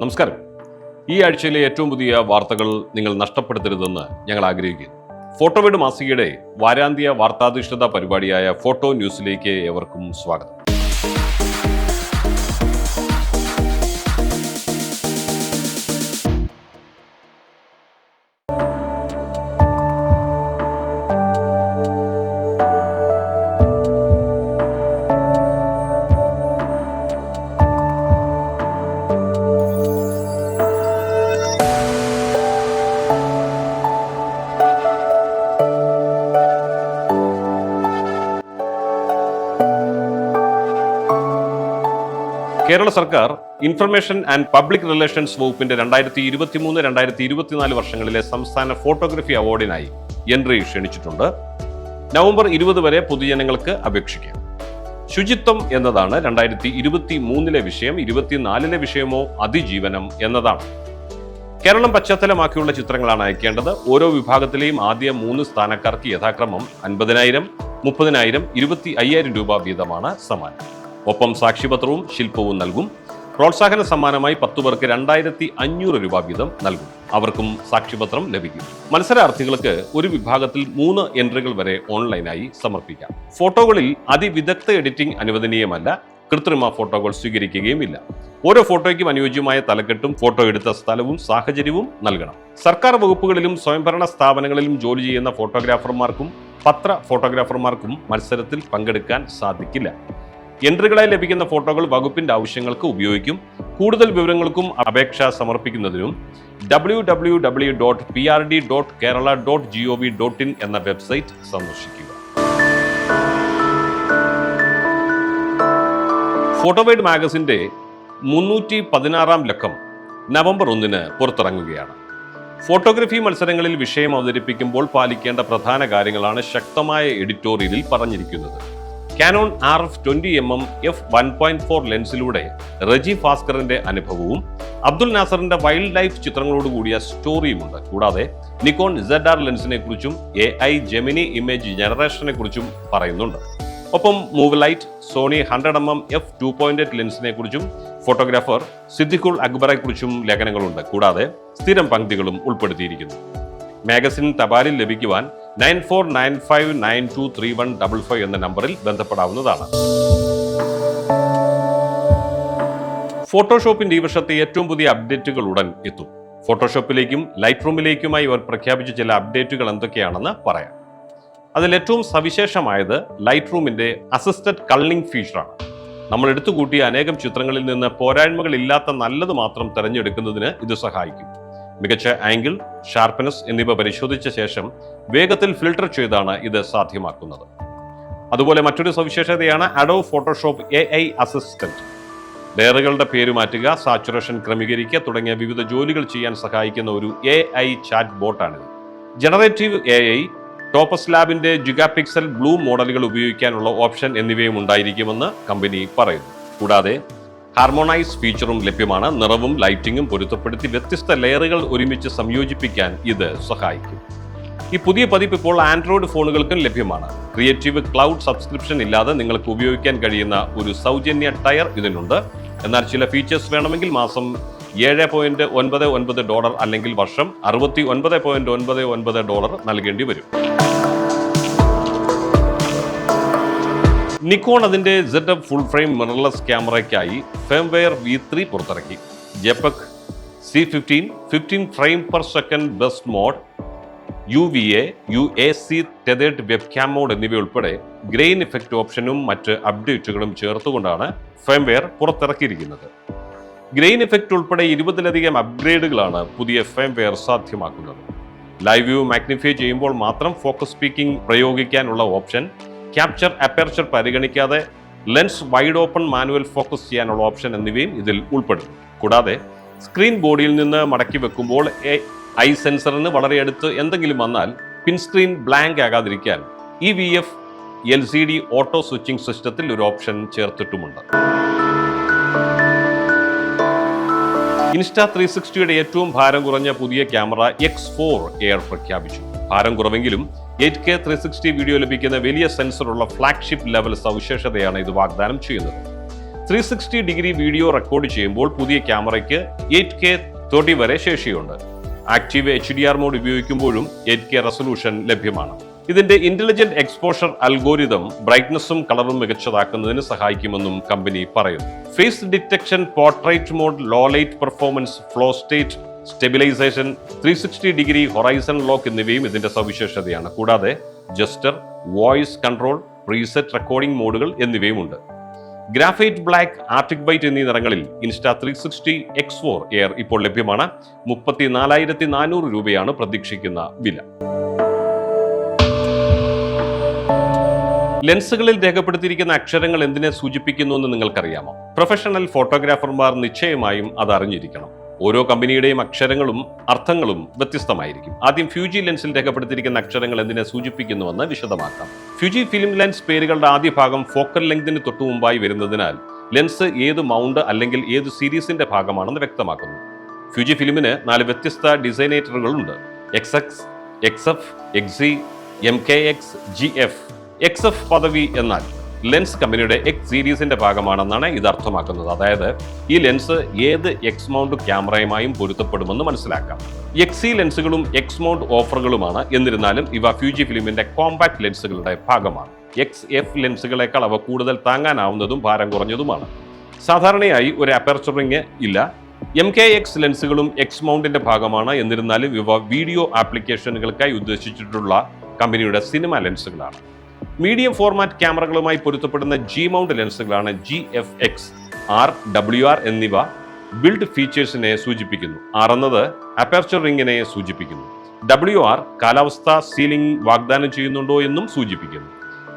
നമസ്കാരം. ഈ ആഴ്ചയിലെ ഏറ്റവും പുതിയ വാർത്തകൾ നിങ്ങൾ നഷ്ടപ്പെടുത്തരുതെന്ന് ഞങ്ങൾ ആഗ്രഹിക്കുന്നു. ഫോട്ടോവേഡ് മാസികയുടെ വാരാന്ത്യ വാർത്താധിഷ്ഠിത പരിപാടിയായ ഫോട്ടോ ന്യൂസിലേക്ക് ഏവർക്കും സ്വാഗതം. കേരള സർക്കാർ ഇൻഫർമേഷൻ ആൻഡ് പബ്ലിക് റിലേഷൻസ് വകുപ്പിന്റെ രണ്ടായിരത്തി ഇരുപത്തിമൂന്ന് രണ്ടായിരത്തി ഇരുപത്തിനാല് വർഷങ്ങളിലെ സംസ്ഥാന ഫോട്ടോഗ്രഫി അവാർഡിനായി എൻട്രി ക്ഷണിച്ചിട്ടുണ്ട്. നവംബർ ഇരുപത് വരെ പൊതുജനങ്ങൾക്ക് അപേക്ഷിക്കാം. ശുചിത്വം എന്നതാണ് രണ്ടായിരത്തി ഇരുപത്തി മൂന്നിലെ വിഷയം ഇരുപത്തിനാലിലെ വിഷയമോ അതിജീവനം എന്നതാണ്. കേരളം പശ്ചാത്തലമാക്കിയുള്ള ചിത്രങ്ങളാണ് അയക്കേണ്ടത്. ഓരോ വിഭാഗത്തിലെയും ആദ്യ മൂന്ന് സ്ഥാനക്കാർക്ക് യഥാക്രമം അൻപതിനായിരം മുപ്പതിനായിരം ഇരുപത്തി അയ്യായിരം രൂപ വീതമാണ് സമ്മാനം. ഒപ്പം സാക്ഷിപത്രവും ശില്പവും നൽകും. പ്രോത്സാഹന സമ്മാനമായി പത്തു പേർക്ക് രണ്ടായിരത്തി അഞ്ഞൂറ് രൂപ വീതം നൽകും. അവർക്കും സാക്ഷിപത്രം ലഭിക്കും. മത്സരാർത്ഥികൾക്ക് ഒരു വിഭാഗത്തിൽ മൂന്ന് എൻട്രികൾ വരെ ഓൺലൈനായി സമർപ്പിക്കാം. ഫോട്ടോകളിൽ അതിവിദഗ്ധ എഡിറ്റിംഗ് അനുവദനീയമല്ല. കൃത്രിമ ഫോട്ടോകൾ സ്വീകരിക്കുകയുമില്ല. ഓരോ ഫോട്ടോയ്ക്കും അനുയോജ്യമായ തലക്കെട്ടും ഫോട്ടോ എടുത്ത സ്ഥലവും സാഹചര്യവും നൽകണം. സർക്കാർ വകുപ്പുകളിലും സ്വയംഭരണ സ്ഥാപനങ്ങളിലും ജോലി ചെയ്യുന്ന ഫോട്ടോഗ്രാഫർമാർക്കും പത്ര ഫോട്ടോഗ്രാഫർമാർക്കും മത്സരത്തിൽ പങ്കെടുക്കാൻ സാധിക്കില്ല. എൻട്രികളായി ലഭിക്കുന്ന ഫോട്ടോകൾ വകുപ്പിന്റെ ആവശ്യങ്ങൾക്ക് ഉപയോഗിക്കും. കൂടുതൽ വിവരങ്ങൾക്കും അപേക്ഷ സമർപ്പിക്കുന്നതിനും W W W dot P R D dot Kerala dot G O V dot in എന്ന വെബ്സൈറ്റ് സന്ദർശിക്കുക. ഫോട്ടോവേഡ് മാഗസിന്റെ മുന്നൂറ്റി പതിനാറാം ലക്കം നവംബർ ഒന്നിന് പുറത്തിറങ്ങുകയാണ്. ഫോട്ടോഗ്രഫി മത്സരങ്ങളിൽ വിഷയം അവതരിപ്പിക്കുമ്പോൾ പാലിക്കേണ്ട പ്രധാന കാര്യങ്ങളാണ് ശക്തമായ എഡിറ്റോറിയലിൽ പറഞ്ഞിരിക്കുന്നത്. Canon R F twenty M M F one point four ലെൻസിലൂടെ Reji ഭാസ്കറിന്റെ അനുഭവവും അബ്ദുൽ നാസറിന്റെ വൈൽഡ് ലൈഫ് ചിത്രങ്ങളോട് കൂടിയ സ്റ്റോറിയുമുണ്ട് കൂടാതെ നിക്കോൺ ഇസഡ് ആർ ലെൻസിനെ കുറിച്ചും എ ഐ ജെമിനി ഇമേജ് ജനറേഷനെ കുറിച്ചും പറയുന്നുണ്ട്. ഒപ്പം move light Sony hundred M M F two point eight ലെൻസിനെ കുറിച്ചും ഫോട്ടോഗ്രാഫർ സിദ്ദിഖുൾ അക്ബറെ കുറിച്ചും ലേഖനങ്ങളുണ്ട്. കൂടാതെ സ്ഥിരം പങ്ക്തികളും ഉൾപ്പെടുത്തിയിരിക്കുന്നു. മാഗസിൻ തപാലിൽ ലഭിക്കുവാൻ nine four nine five nine two three one double five എന്ന നമ്പറിൽ ബന്ധപ്പെടാവുന്നതാണ്. ഫോട്ടോഷോപ്പിന്റെ ഈ വർഷത്തെ ഏറ്റവും പുതിയ അപ്ഡേറ്റുകൾ ഉടൻ എത്തും. ഫോട്ടോഷോപ്പിലേക്കും ലൈറ്റ് റൂമിലേക്കുമായി ഇവർ പ്രഖ്യാപിച്ച ചില അപ്ഡേറ്റുകൾ എന്തൊക്കെയാണെന്ന് പറയാം. അതിൽ ഏറ്റവും സവിശേഷമായത് ലൈറ്റ് റൂമിന്റെ അസിസ്റ്റന്റ് കള്ളിംഗ് ഫീച്ചറാണ് നമ്മൾ എടുത്തുകൂട്ടിയ അനേകം ചിത്രങ്ങളിൽ നിന്ന് പോരായ്മകളില്ലാത്ത നല്ലത് മാത്രം തിരഞ്ഞെടുക്കുന്നതിന് ഇത് സഹായിക്കും. മികച്ച ആംഗിൾ ഷാർപ്പനസ് എന്നിവ പരിശോധിച്ച ശേഷം വേഗത്തിൽ ഫിൽട്ടർ ചെയ്താണ് ഇത് സാധ്യമാക്കുന്നത്. അതുപോലെ മറ്റൊരു സവിശേഷതയാണ് Adobe Photoshop A I assistant ലെയറുകളുടെ പേര് മാറ്റുക സാച്ചുറേഷൻ ക്രമീകരിക്കുക തുടങ്ങിയ വിവിധ ജോലികൾ ചെയ്യാൻ സഹായിക്കുന്ന ഒരു എ ഐ ചാറ്റ് ബോട്ടാണിത് ജനറേറ്റീവ് എ ഐ ടോപ്പസ് ലാബിന്റെ ജിഗാപിക്സൽ ബ്ലൂ മോഡലുകൾ ഉപയോഗിക്കാനുള്ള ഓപ്ഷൻ എന്നിവയും ഉണ്ടായിരിക്കുമെന്ന് കമ്പനി പറയുന്നു. കൂടാതെ ഹാർമോണൈസ് ഫീച്ചറും ലഭ്യമാണ്. നിറവും ലൈറ്റിംഗും പൊരുത്തപ്പെടുത്തി വ്യത്യസ്ത ലെയറുകൾ ഒരുമിച്ച് സംയോജിപ്പിക്കാൻ ഇത് സഹായിക്കും. ഈ പുതിയ പതിപ്പ് ഇപ്പോൾ ആൻഡ്രോയിഡ് ഫോണുകൾക്കും ലഭ്യമാണ്. ക്രിയേറ്റീവ് ക്ലൗഡ് സബ്സ്ക്രിപ്ഷൻ ഇല്ലാതെ നിങ്ങൾക്ക് ഉപയോഗിക്കാൻ കഴിയുന്ന ഒരു സൗജന്യ ടയർ ഇതിനുണ്ട്. എന്നാൽ ചില ഫീച്ചേഴ്സ് വേണമെങ്കിൽ മാസം ഏഴ് പോയിന്റ് ഒൻപത് ഒൻപത് ഡോളർ അല്ലെങ്കിൽ വർഷം അറുപത്തി ഒൻപത് പോയിന്റ് ഒൻപത് ഒൻപത് ഡോളർ നൽകേണ്ടി വരും. നിക്കോൺ അതിന്റെ സെറ്റ് ഫുൾ ഫ്രെയിം മിറർലെസ് ക്യാമറയ്ക്കായി ഫെംവെയർ വി ത്രീ പുറത്തിറക്കി. JPEG C fifteen fifteen frame per second burst mode U V A U A C tethered webcam mode എന്നിവയുൾപ്പെടെ ഗ്രെയിൻ ഇഫക്റ്റ് ഓപ്ഷനും മറ്റ് അപ്ഡേറ്റുകളും ചേർത്തുകൊണ്ടാണ് ഫേംവെയർ പുറത്തിറക്കിയിരിക്കുന്നത്. ഗ്രെയിൻ ഇഫക്റ്റ് ഉൾപ്പെടെ ഇരുപതിലധികം അപ്ഗ്രേഡുകളാണ് പുതിയ ഫേംവെയർ സാധ്യമാക്കുന്നത്. ലൈവ് വ്യൂ മാഗ്നിഫൈ ചെയ്യുമ്പോൾ മാത്രം ഫോക്കസ് സ്പീക്കിംഗ് പ്രയോഗിക്കാനുള്ള ഓപ്ഷൻ ക്യാപ്ചർ അപ്പർച്ചർ പരിഗണിക്കാതെ lens wide open manual focus ചെയ്യാനുള്ള ഓപ്ഷൻ എന്നിവയും ഇതിൽ ഉൾപ്പെടുന്നു. കൂടാതെ സ്ക്രീൻ ബോഡിയിൽ നിന്ന് മടക്കി വെക്കുമ്പോൾ ഐ സെൻസറിന് വളരെ അടുത്ത് എന്തെങ്കിലും വന്നാൽ പിൻസ്ക്രീൻ blank ആകാതിരിക്കാൻ E V F L C D auto switching സിസ്റ്റത്തിൽ ഒരു ഓപ്ഷൻ ചേർത്തിട്ടുമുണ്ട്. ഇൻസ്റ്റാ ത്രീ സിക്സ്റ്റിയുടെ ഏറ്റവും ഭാരം കുറഞ്ഞ പുതിയ ക്യാമറ എക്സ് ഫോർ എയർ പ്രഖ്യാപിച്ചു. ഭാരം കുറവെങ്കിലും eight K three sixty video ലഭിക്കുന്ന വലിയ സെൻസറുള്ള ഫ്ലാഗ്ഷിപ്പ് ലെവൽ സവിശേഷതയാണ് ഇത് വാഗ്ദാനം ചെയ്യുന്നത്. Three sixty degree video record ചെയ്യുമ്പോൾ പുതിയ ക്യാമറയ്ക്ക് എയ്റ്റ് കെ തേർട്ടി വരെ ശേഷിയുണ്ട്. Active H D R mode ഉപയോഗിക്കുമ്പോഴും eight K resolution ലഭ്യമാണ്. ഇതിന്റെ ഇന്റലിജന്റ് എക്സ്പോഷർ അൽഗോരിതം ബ്രൈറ്റ്നസ്സും കളറും മികച്ചതാക്കുന്നതിന് സഹായിക്കുമെന്നും കമ്പനി പറയുന്നു. Face detection portrait mode low light performance flow state stabilisation three sixty degree horizon lock എന്നിവയും ഇതിന്റെ സവിശേഷതയാണ്. കൂടാതെ gesture voice control preset recording മോഡുകൾ എന്നിവയുമുണ്ട്. ഗ്രാഫൈറ്റ് ബ്ലാക്ക് ആർട്ടിക് വൈറ്റ് എന്നീ നിറങ്ങളിൽ Insta three sixty X four air ഇപ്പോൾ ലഭ്യമാണ്. മുപ്പത്തി നാലായിരത്തി നാനൂറ് രൂപയാണ് പ്രതീക്ഷിക്കുന്ന വില. ലെൻസുകളിൽ രേഖപ്പെടുത്തിയിരിക്കുന്ന അക്ഷരങ്ങൾ എന്തിനെ സൂചിപ്പിക്കുന്നു എന്ന് നിങ്ങൾക്കറിയാമോ? പ്രൊഫഷണൽ ഫോട്ടോഗ്രാഫർമാർ നിശ്ചയമായും അത് അറിഞ്ഞിരിക്കണം ഓരോ കമ്പനിയുടെയും അക്ഷരങ്ങളും അർത്ഥങ്ങളും വ്യത്യസ്തമായിരിക്കും. ആദ്യം ഫ്യൂജി ലെൻസിൽ രേഖപ്പെടുത്തിയിരിക്കുന്ന അക്ഷരങ്ങൾ എന്തിനെ സൂചിപ്പിക്കുന്നുവെന്ന് വിശദമാക്കാം. ഫ്യൂജി ഫിലിം ലെൻസ് പേരുകളുടെ ആദ്യ ഭാഗം ഫോക്കൽ ലെങ്തിന് തൊട്ടു മുമ്പായി വരുന്നതിനാൽ ലെൻസ് ഏത് മൗണ്ട് അല്ലെങ്കിൽ ഏത് സീരീസിന്റെ ഭാഗമാണെന്ന് വ്യക്തമാക്കുന്നു. ഫ്യൂജി ഫിലിമിന് നാല് വ്യത്യസ്ത ഡിസൈനേറ്ററുകളുണ്ട്. X X X F XC M K X G F X F പദവി എന്നാൽ ലെൻസ് കമ്പനിയുടെ എക്സ് സീരീസിന്റെ ഭാഗമാണെന്നാണ് ഇത് അർത്ഥമാക്കുന്നത്. അതായത് ഈ ലെൻസ് ഏത് എക്സ് മൗണ്ട് ക്യാമറയുമായും പൊരുത്തപ്പെടുമെന്ന് മനസ്സിലാക്കാം. എക്സി ലെൻസുകളും എക്സ് മൗണ്ട് ഓഫറുകളുമാണ്. എന്നിരുന്നാലും ഇവ ഫ്യൂജി ഫിലിമിന്റെ കോമ്പാക്ട് ലെൻസുകളുടെ ഭാഗമാണ്. എക്സ് എഫ് ലെൻസുകളേക്കാൾ അവ കൂടുതൽ താങ്ങാനാവുന്നതും ഭാരം കുറഞ്ഞതുമാണ്. സാധാരണയായി ഒരു അപ്പർച്ചറിങ് ഇല്ല. എം കെ എക്സ് ലെൻസുകളും എക്സ് മൗണ്ടിന്റെ ഭാഗമാണ്. എന്നിരുന്നാലും ഇവ വീഡിയോ ആപ്ലിക്കേഷനുകൾക്കായി ഉദ്ദേശിച്ചിട്ടുള്ള കമ്പനിയുടെ സിനിമ ലെൻസുകളാണ്. മീഡിയം ഫോർമാറ്റ് ക്യാമറകളുമായി പൊരുത്തപ്പെടുന്ന G mount ലെൻസുകളാണ് G F X R W R എന്നിവ ബിൽഡ് ഫീച്ചേഴ്സിനെ സൂചിപ്പിക്കുന്നു. ആർ എന്നത് അപ്പർച്ചർ റിംഗിനെ സൂചിപ്പിക്കുന്നു. ഡബ്ല്യു ആർ കാലാവസ്ഥ സീലിംഗ് വാഗ്ദാനം ചെയ്യുന്നുണ്ടോ എന്നും സൂചിപ്പിക്കുന്നു.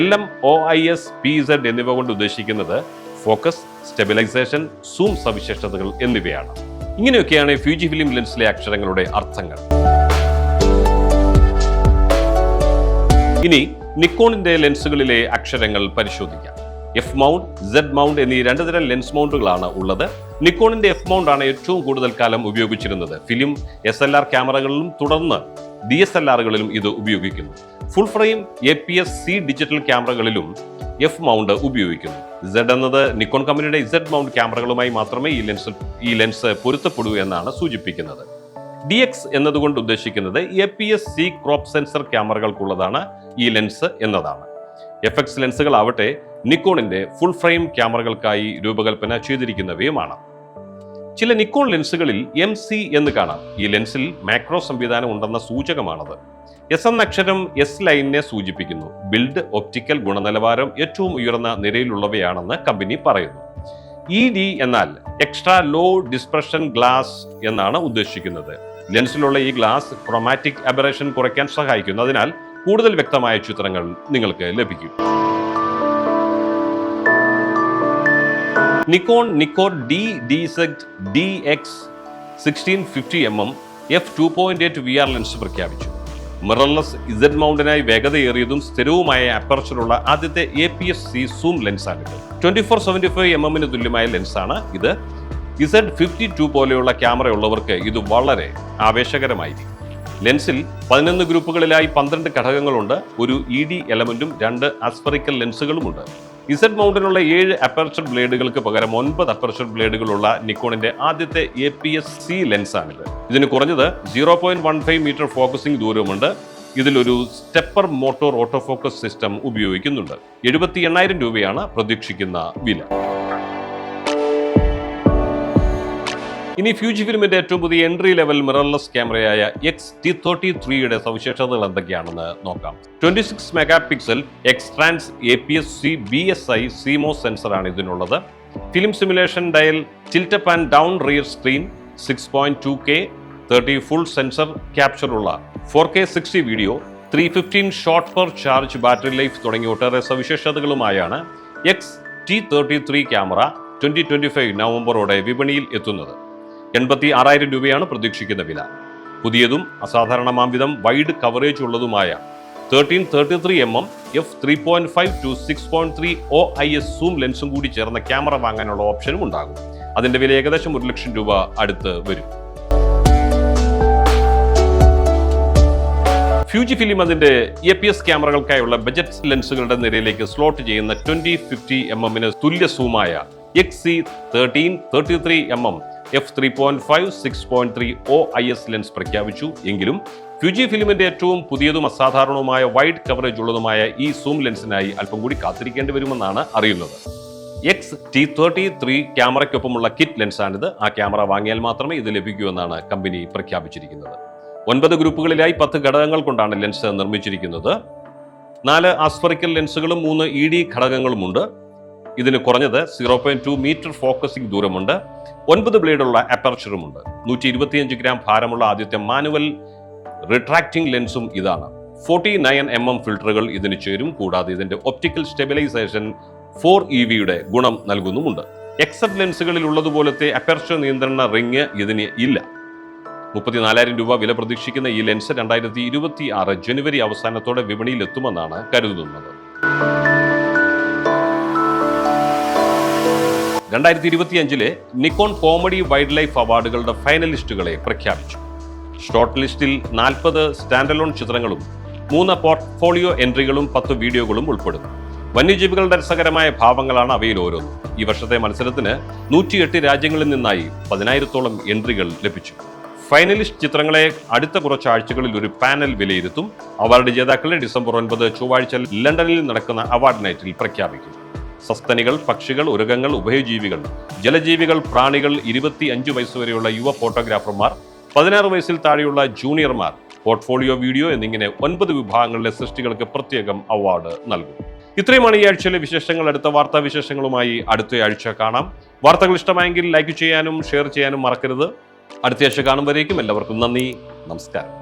L M O I S P Z എന്നിവ കൊണ്ട് ഉദ്ദേശിക്കുന്നത് ഫോക്കസ് സ്റ്റെബിലൈസേഷൻ സൂം സവിശേഷതകൾ എന്നിവയാണ്. ഇങ്ങനെയൊക്കെയാണ് ഫ്യൂജി ഫിലിം ലെൻസിലെ അക്ഷരങ്ങളുടെ അർത്ഥങ്ങൾ. ഇനി നിക്കോണിന്റെ ലെൻസുകളിലെ അക്ഷരങ്ങൾ പരിശോധിക്കാം. എഫ് മൗണ്ട് സെഡ് മൗണ്ട് എന്നീ രണ്ട് തരം ലെൻസ് മൗണ്ടുകളാണ് ഉള്ളത്. നിക്കോണിന്റെ എഫ് മൗണ്ട് ആണ് ഏറ്റവും കൂടുതൽ കാലം ഉപയോഗിച്ചിരുന്നത്. ഫിലിം എസ് എൽ ആർ ക്യാമറകളിലും തുടർന്ന് ഡി എസ് എൽ ആറുകളിലും ഇത് ഉപയോഗിക്കുന്നു. Full frame A P S C digital ക്യാമറകളിലും F mount ഉപയോഗിക്കുന്നു. സെഡ് എന്നത് നിക്കോൺ കമ്പനിയുടെ ഇസെഡ് മൗണ്ട് ക്യാമറകളുമായി മാത്രമേ ഈ ലെൻസ് ഈ ലെൻസ് പൊരുത്തപ്പെടൂ എന്നാണ് സൂചിപ്പിക്കുന്നത്. ഡി എക്സ് എന്നതുകൊണ്ട് ഉദ്ദേശിക്കുന്നത് A P S C crop sensor ക്യാമറകൾക്കുള്ളതാണ് ഈ ലെൻസ് എന്നതാണ്. എഫ് എക്സ് ലെൻസുകളാവട്ടെ നിക്കോണിന്റെ ഫുൾ ഫ്രെയിം ക്യാമറകൾക്കായി രൂപകൽപ്പന ചെയ്തിരിക്കുന്നവയുമാണ്. ചില നിക്കോൺ ലെൻസുകളിൽ എം സി എന്ന് കാണാം. ഈ ലെൻസിൽ മാക്രോ സംവിധാനം ഉണ്ടെന്ന സൂചകമാണത്. എസ് എന്ന അക്ഷരം എസ് ലൈനിനെ സൂചിപ്പിക്കുന്നു. ബിൽഡ് ഒപ്റ്റിക്കൽ ഗുണനിലവാരം ഏറ്റവും ഉയർന്ന നിരയിലുള്ളവയാണെന്ന് കമ്പനി പറയുന്നു. ഇ ഡി എന്നാൽ എക്സ്ട്രാ ലോ ഡിസ്പ്രഷൻ ഗ്ലാസ് എന്നാണ് ഉദ്ദേശിക്കുന്നത്. ലെൻസിലുള്ള ഈ ഗ്ലാസ് ക്രോമാറ്റിക് അബറേഷൻ കുറയ്ക്കാൻ സഹായിക്കുന്നു. അതിനാൽ കൂടുതൽ വ്യക്തമായ ചിത്രങ്ങൾ നിങ്ങൾക്ക് ലഭിക്കും. Nikon Nikon D D set D X sixteen fifty M M F two point eight V R lens പ്രഖ്യാപിച്ചു. മിറർലെസ് ഇസഡ് മൗണ്ടിനായി വേഗതയേറിയതും സ്ഥിരവുമായ അപ്പർച്ചറുള്ള ആദ്യത്തെ A P S C zoom ലെൻസാണിത്. Twenty four seventy five M എമ്മിന് തുല്യമായ ലെൻസാണ് ഇത്. ഇസഡ് ഫിഫ്റ്റി ടു പോലെയുള്ള ക്യാമറ ഉള്ളവർക്ക് ഇത് വളരെ ആവേശകരമായിരിക്കും. ലെൻസിൽ പതിനൊന്ന് ഗ്രൂപ്പുകളിലായി പന്ത്രണ്ട് ഘടകങ്ങളുണ്ട്. ഒരു ഇ ഡി എലമെന്റും രണ്ട് അസ്പറിക്കൽ ലെൻസുകളുമുണ്ട് ഇസഡ് മൗണ്ടിനുള്ള ഏഴ് അപ്പർച്ചർ ബ്ലേഡുകൾക്ക് പകരം ഒൻപത് അപ്പർച്ചർ ബ്ലേഡുകളുള്ള നിക്കോണിന്റെ ആദ്യത്തെ എ പി എസ് സി ലെൻസാണിത് ഇതിന് കുറഞ്ഞത് zero point one five metre focusing ദൂരമുണ്ട് ഇതിലൊരു stepper motor auto focus system ഉപയോഗിക്കുന്നുണ്ട്. എഴുപത്തി എണ്ണായിരം രൂപയാണ് പ്രതീക്ഷിക്കുന്ന വില. ഇനി ഫ്യൂജി ഫിലിമിന്റെ ഏറ്റവും പുതിയ എൻട്രി ലെവൽ മിറർലെസ് ക്യാമറയായ എക്സ് ടി തേർട്ടി ത്രീയുടെ സവിശേഷതകൾ എന്തൊക്കെയാണെന്ന് നോക്കാം. Twenty six mega pixel X Trans A P S C B S I CMOS സെൻസറാണ് ഇതിനുള്ളത്. Film simulation dial tilt up and down rear screen six point two K thirty full sensor ക്യാപ്ചറുള്ള four K sixty video three fifteen shot per charge battery life തുടങ്ങിയ ഒട്ടേറെ സവിശേഷതകളുമായാണ് X T thirty three camera twenty twenty five നവംബറോടെ വിപണിയിൽ എത്തുന്നത്. എൺപത്തി ആറായിരം രൂപയാണ് പ്രതീക്ഷിക്കുന്ന വില. പുതിയതും അസാധാരണമാംവിധം വൈഡ് കവറേജ് ഉള്ളതുമായ thirteen thirty three M M F three point five two six point three O I S zoom ലെൻസും കൂടി ചേർന്ന ക്യാമറ വാങ്ങാനുള്ള ഓപ്ഷനും ഉണ്ടാകും. അതിന്റെ വില ഏകദേശം ഒരു ലക്ഷം രൂപ അടുത്ത് വരും. ഫ്യൂജി ഫിലിം അതിന്റെ എ പി എസ് ക്യാമറകൾക്കായുള്ള ബജറ്റ് ലെൻസുകളുടെ നിരയിലേക്ക് സ്ലോട്ട് ചെയ്യുന്ന ട്വന്റി ഫിഫ്റ്റി എം എമ്മിന് തുല്യ സൂമായ X C thirteen thirty three M M F three point five six point three O I S lens പ്രഖ്യാപിച്ചു. എങ്കിലും ഫ്യൂജി ഫിലിമിന്റെ ഏറ്റവും പുതിയതും അസാധാരണവുമായ വൈഡ് കവറേജ് ഉള്ളതുമായ ഈ സൂം ലെൻസിനായി അല്പം കൂടി കാത്തിരിക്കേണ്ടി വരുമെന്നാണ് അറിയുന്നത്. എക്സ് ടി തേർട്ടി ത്രീ ക്യാമറയ്ക്കൊപ്പമുള്ള കിറ്റ് ലെൻസാണിത് ആ ക്യാമറ വാങ്ങിയാൽ മാത്രമേ ഇത് ലഭിക്കൂ എന്നാണ് കമ്പനി പ്രഖ്യാപിച്ചിരിക്കുന്നത്. ഒൻപത് ഗ്രൂപ്പുകളിലായി പത്ത് ഘടകങ്ങൾ കൊണ്ടാണ് ലെൻസ് നിർമ്മിച്ചിരിക്കുന്നത്. നാല് ആസ്ഫറിക്കൽ ലെൻസുകളും മൂന്ന് ഇ ഡി ഘടകങ്ങളുമുണ്ട്. ഇതിന് കുറഞ്ഞത് zero point two metre focusing ദൂരമുണ്ട്. ഒൻപത് ബ്ലേഡുള്ള അപ്പർച്ചറുമുണ്ട് നൂറ്റി ഇരുപത്തിയഞ്ച് ഗ്രാം ഭാരമുള്ള ആദ്യത്തെ മാനുവൽ റിട്രാക്റ്റിംഗ് ലെൻസും ഇതാണ്. ഫോർട്ടി നയൻ എം എം ഫിൽട്ടറുകൾ ഇതിന് ചേരും. കൂടാതെ ഇതിന്റെ ഒപ്റ്റിക്കൽ സ്റ്റെബിലൈസേഷൻ ഫോർ ഇ വിയുടെ ഗുണം നൽകുന്നുമുണ്ട്. എക്സെപ്റ്റ് ലെൻസുകളിൽ ഉള്ളതുപോലത്തെ അപ്പർച്ചർ നിയന്ത്രണ റിങ് ഇതിന് ഇല്ല. മുപ്പത്തിനാലായിരം രൂപ വില പ്രതീക്ഷിക്കുന്ന ഈ ലെൻസ് രണ്ടായിരത്തി ഇരുപത്തി ആറ് ജനുവരി അവസാനത്തോടെ വിപണിയിൽ എത്തുമെന്നാണ് കരുതുന്നത്. രണ്ടായിരത്തി ഇരുപത്തിയഞ്ചിലെ നിക്കോൺ കോമഡി വൈൽഡ് ലൈഫ് അവാർഡുകളുടെ ഫൈനലിസ്റ്റുകളെ പ്രഖ്യാപിച്ചു. ഷോർട്ട് ലിസ്റ്റിൽ നാൽപ്പത് സ്റ്റാൻഡലോൺ ചിത്രങ്ങളും മൂന്ന് പോർട്ട്ഫോളിയോ എൻട്രികളും പത്ത് വീഡിയോകളും ഉൾപ്പെടുന്നു. വന്യജീവികളുടെ രസകരമായ ഭാവങ്ങളാണ് അവയിൽ ഓരോന്നും. ഈ വർഷത്തെ മത്സരത്തിന് നൂറ്റിയെട്ട് രാജ്യങ്ങളിൽ നിന്നായി പതിനായിരത്തോളം എൻട്രികൾ ലഭിച്ചു. ഫൈനലിസ്റ്റ് ചിത്രങ്ങളെ അടുത്ത കുറച്ച് ആഴ്ചകളിൽ ഒരു പാനൽ വിലയിരുത്തും. അവാർഡ് ജേതാക്കളെ ഡിസംബർ ഒൻപത് ചൊവ്വാഴ്ച ലണ്ടനിൽ നടക്കുന്ന അവാർഡ് നൈറ്റിൽ പ്രഖ്യാപിക്കും. സസ്തനികൾ പക്ഷികൾ ഉരകങ്ങൾ ഉഭയജീവികൾ ജലജീവികൾ പ്രാണികൾ ഇരുപത്തി അഞ്ച് വയസ്സുവരെയുള്ള യുവ ഫോട്ടോഗ്രാഫർമാർ പതിനാറ് വയസ്സിൽ താഴെയുള്ള ജൂനിയർമാർ പോർട്ട്ഫോളിയോ വീഡിയോ എന്നിങ്ങനെ ഒൻപത് വിഭാഗങ്ങളിലെ സൃഷ്ടികൾക്ക് പ്രത്യേകം അവാർഡ് നൽകും. ഇത്രയുമാണ് ഈ ആഴ്ചയിലെ വിശേഷങ്ങൾ. അടുത്ത വാർത്താ വിശേഷങ്ങളുമായി അടുത്ത ആഴ്ച കാണാം. വാർത്തകൾ ഇഷ്ടമായെങ്കിൽ ലൈക്ക് ചെയ്യാനും ഷെയർ ചെയ്യാനും മറക്കരുത്. അടുത്ത ആഴ്ച കാണുമ്പോഴേക്കും എല്ലാവർക്കും നന്ദി നമസ്കാരം.